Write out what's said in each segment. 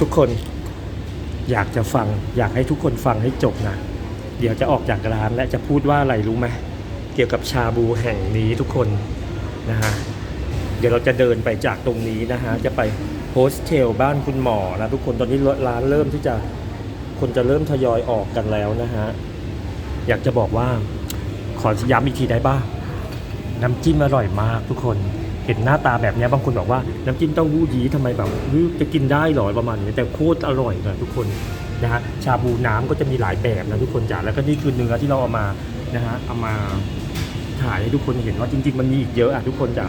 ทุกคนอยากจะฟัง อยากให้ทุกคนฟังให้จบนะ เดี๋ยวจะออกจากร้านและจะพูดว่าอะไรรู้ไหมเกี่ยวกับชาบูแห่งนี้ทุกคนนะฮะเดี๋ยวเราจะเดินไปจากตรงนี้นะฮะจะไปโฮสเทลบ้านคุณหมอนะทุกคนตอนนี้ร้านเริ่มที่จะคนจะเริ่มทยอยออกกันแล้วนะฮะอยากจะบอกว่าขอย้ำอีกทีได้บ้างน้ำจิ้มอร่อยมากทุกคน เห็นหน้าตาแบบนี้บางคนบอกว่าน้ำจิ้มเต้าหู้ยี้ทำไมแบบจะกินได้หรอประมาณนี้แต่โคตรอร่อยเลยทุกคนนะฮะชาบูน้ำก็จะมีหลายแบบนะทุกคนจ๋าแล้วก็นี่คือเนื้อที่เราเอามานะฮะเอามาถ่ายให้ทุกคนเห็นว่าจริง ๆ มันมีอีกเยอะอะทุกคนจ๋า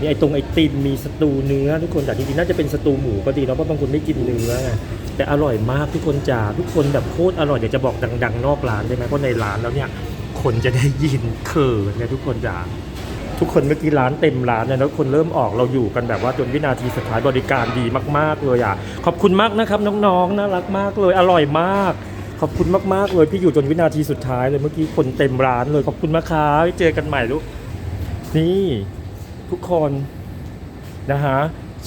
มีไอตรงไอติมมีสตูเนื้อทุกคนจ๋าจริงๆน่าจะเป็นสตูหมูก็ดีเนาะเพราะบางคนไม่กินเนื้อไงแต่อร่อยมากทุกคนจ๋าทุกคนแบบโคตรอร่อยเดี๋ยวจะบอกดัง ๆ นอกร้านได้ไหมเพราะในร้านแล้วเนี่ยคนจะได้ยินเขินนี่ยทุกคนจ๋า ทุกคนเมื่อกี้ร้านเต็มร้านเนี่ยแล้วคนเริ่มออกเราอยู่กันแบบว่าจนวินาทีสุดท้ายบริการดีมาก ๆ เลยอะขอบคุณมากนะครับน้องๆน่ารักมากเลยอร่อยมาก ขอบคุณมากๆเลยพี่อยู่จนวินาทีสุดท้ายเลยเมื่อกี้คนเต็มร้านเลยขอบคุณมากครับเจอกันใหม่ลูกนี่ทุกคนนะฮะ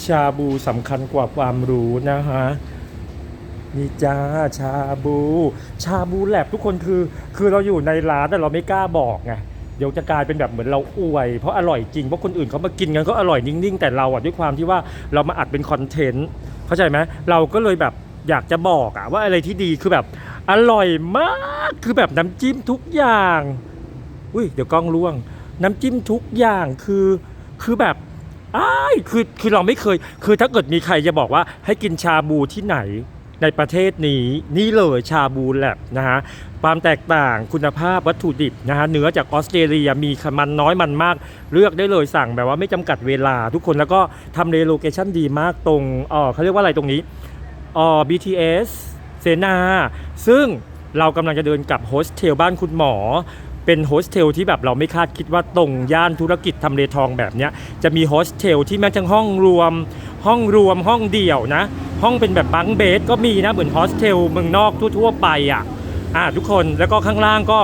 ชาบูสำคัญกว่าความรู้นะฮะนี่จ้าชาบู ชาบูแลบทุกคนคือ คือเราอยู่ในร้านแต่เราไม่กล้าบอกไง เดี๋ยวจะกลายเป็นแบบเหมือนเราอวย เพราะอร่อยจริงเพราะคนอื่นเขามากินกันก็อร่อยนิ่งๆ แต่เราอะด้วยความที่ว่าเรามาอัดเป็นคอนเทนต์เข้าใจไหมเราก็เลยแบบอยากจะบอกอะว่าอะไรที่ดีคือแบบอร่อยมากคือแบบน้ำจิ้มทุกอย่างอุ้ยเดี๋ยวกล้องล่วง น้ำจิ้มทุกอย่างคือคือแบบอ้ายคือคือเราไม่เคย คือถ้าเกิดมีใครจะบอกว่าให้กินชาบูที่ไหน ในประเทศนี้นี่เลยชาบูแลบนะฮะความแตกต่างคุณภาพวัตถุดิบนะฮะเนื้อจากออสเตรเลียมีมันน้อยมันมาก เลือกได้เลยสั่งแบบว่าไม่จำกัดเวลาทุกคนแล้วก็ทำเลโลเคชั่นดีมากตรงเออเขาเรียกว่าอะไรตรงนี้เออ BTS เสนาซึ่งเรากำลังจะเดินกับโฮสเทลบ้านคุณหมอเป็นโฮสเทลที่แบบเราไม่คาดคิดว่าตรงย่านธุรกิจทำเลทองแบบนี้จะมีโฮสเทลที่แม้ทั้งห้องรวม ห้องรวมห้องเดี่ยวนะ ห้องเป็นแบบบังเบสก็มีนะเหมือนโฮสเทลเมืองนอกทั่วๆไปอะอ่าทุกคนแล้วก็ข้างล่างก็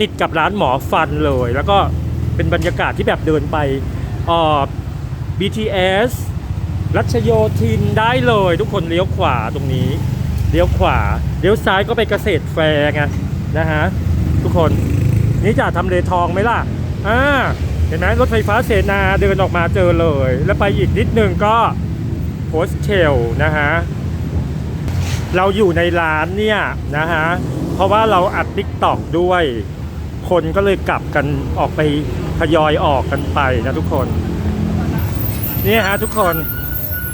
ติดกับร้านหมอฟันเลย แล้วก็เป็นบรรยากาศที่แบบเดินไปเอ่อ BTS รัชโยธินได้เลยทุกคนเลี้ยวขวาตรงนี้ เลี้ยวขวา เลี้ยวซ้ายก็ไปเกษตรแฟร์ไงนะฮะทุกคนนี่จะทำเลทองไหมล่ะอ่าเห็นไหมรถไฟฟ้าเสนาเดินออกมาเจอเลย แล้วไปอีกนิดนึงก็ โฮสเทลนะฮะเราอยู่ในร้านเนี่ยนะฮะเพราะว่าเราอัดติ๊กตอกด้วย คนก็เลยกลับกันออกไปทยอยออกกันไปนะทุกคนนี่ฮะทุกคน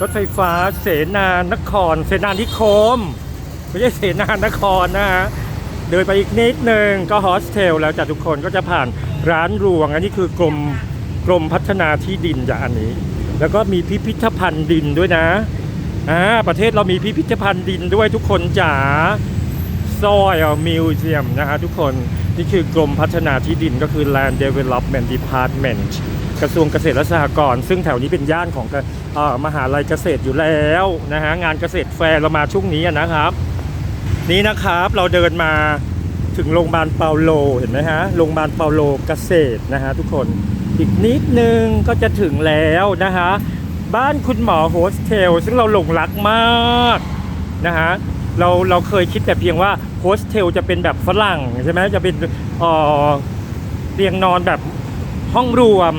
รถไฟฟ้าเสนานคร เสนานิคมไม่ใช่เสนานครนะฮะเดินไปอีกนิดนึงก็โฮสเทลแล้วจ้ะทุกคนก็จะผ่านร้านรวง อันนี้คือกรมกรมพัฒนาที่ดินจ้ะอันนี้ แล้วก็มีพิพิธภัณฑ์ดินด้วยนะอ่าประเทศเรามีพิพิธภัณฑ์ดินด้วยทุกคนจ๋า Soil Museum นะฮะทุกคนนี่คือกรมพัฒนาที่ดินก็คือ Land Development Department กระทรวงเกษตรและสหกรณ์ซึ่งแถวนี้เป็นย่านของอมหาลัยเกษตรอยู่แล้วนะฮะงานเกษตรแฟร์เรามาช่วงนี้นะครับ นี่นะครับเราเดินมาถึงโรงพยาบาลเปาโลเห็นไหมฮะโรงพยาบาลเปาโลเกษตรนะฮะทุกคน อีกนิดนึงก็จะถึงแล้วนะฮะบ้านคุณหมอโฮสเทลซึ่งเราหลงรักมากนะฮะเราเราเคยคิดแต่เพียงว่าโฮสเทลจะเป็นแบบฝรั่งใช่ไหมจะเป็นเอ่อเตียงนอนแบบห้องรวม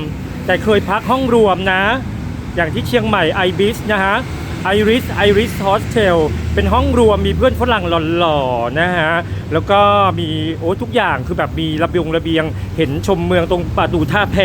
แต่เคยพักห้องรวมนะ อย่างที่เชียงใหม่ไอบิสนะฮะ ไอริสไอริสโฮสเทลเป็นห้องรวมมีเพื่อนฝรั่งหล่อๆนะฮะ แล้วก็มีโอ้ทุกอย่างคือแบบมีระเบียงระเบียง เห็นชมเมืองตรงประตูท่าแพ